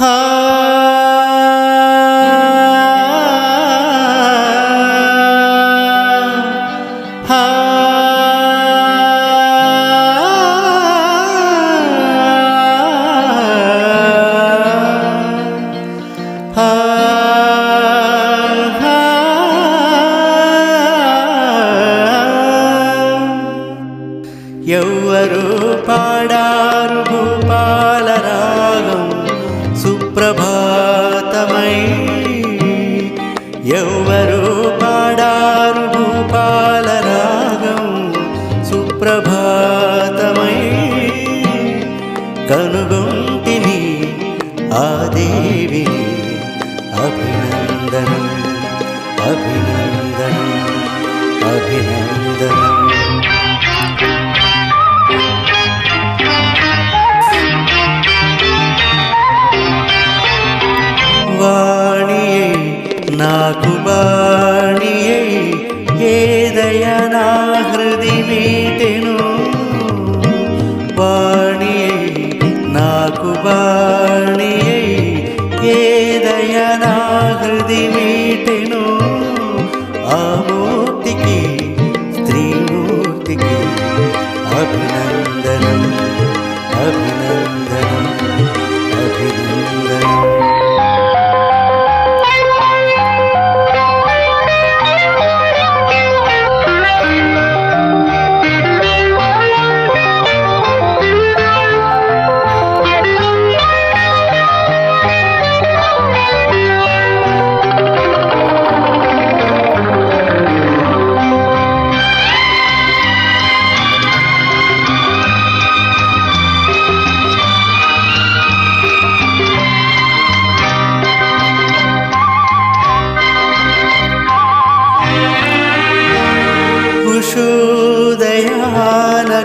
హా హా ప్రభాతమై ఎవరు పాడారు భూపాల రాగం సుప్రభాతమై కనుగొంటిని ఆ దేవి ಕುಬಾಣಿಯೇ ಏದಯನ ಹೃದಿ ಮೀಟೆನು ಬಾಣಿಯೇ ನಾಕು ಬಾಣಿಯೇ ಏದಯನ ಹೃದಿ ಮೀಟೆನು ಆ ಮೂರ್ತಿಗೆ ಸ್ತ್ರೀ ಮೂರ್ತಿಗೆ ಅಭಿನಂದನ ಅಭಿನಂದನ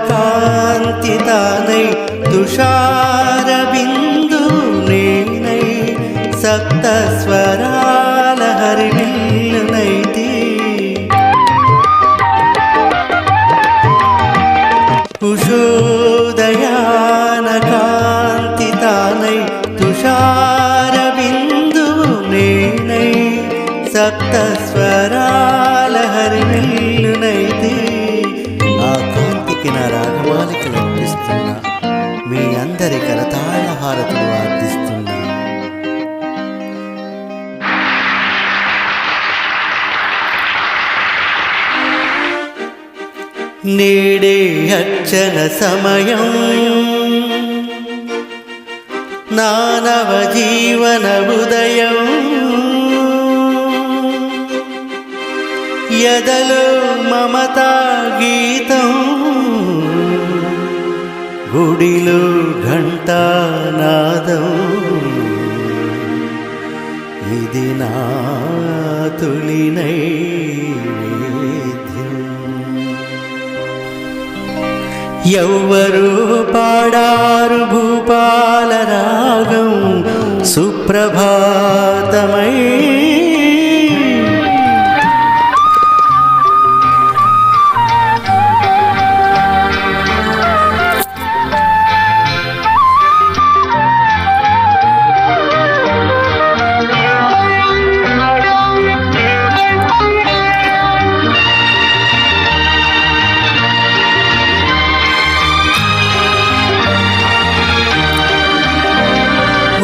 ಕಾಂತಿ ತಾನೈ ತುಷಾರ ಬಿಂದು ನೀನೈ ಸಪ್ತ ಸ್ವರಾಲ ಹರಿಬಿಲ್ಲನೈತಿ ಕುಶೋದಯಾನ ಕಾಂತಿ ತಾನೈ ತುಷಾರ ಬಿಂದು ನೀನೈ ಸಪ್ತ ಸ್ವರಾ కరతాళ హారతులు ఆర్దిస్తున్నా నేడే అర్చన సమయం. నానవ జీవన ఉదయం ఎదలో మమతా గీతం. గుడిలో ఘంటానాదం. ఇది నా తొలి ఎవ్వరు పాడారు భూపాల రాగం. సుప్రభ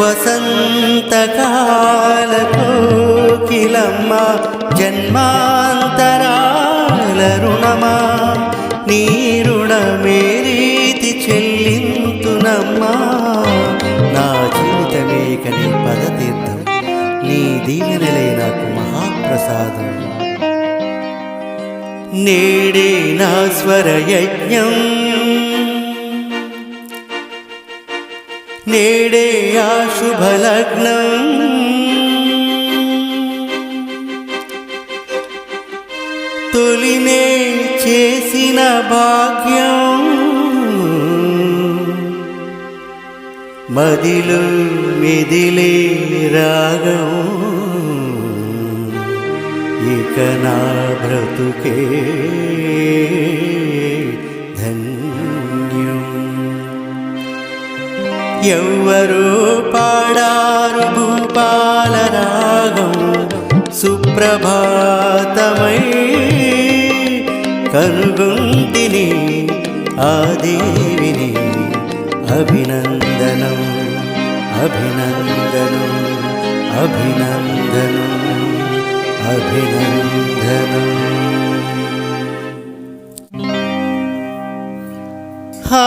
వసంతకాల కోకిలమ్మ జన్మాంతరాల రుణమా? నీ రుణమే రీతి చెల్లింతునమ్మా. నా జీవితమే కని పదతీర్థం నీ దీవెనలే నాకు మహాప్రసాదం. నేడే నా స్వర యజ్ఞం నేడే ఆ శుభలగ్నం. తొలినే చేసిన భాగ్యం. మదిలు మెదిలే రాగం. ఇక నా బ్రతుకే. ఎవ్వరూ పాడారు భూపాల రాగం సుప్రభాతమై. కనుగొంటిని ఆ దేవిని అభినందనం అభినందనం అభినందనం అభినందనం. హా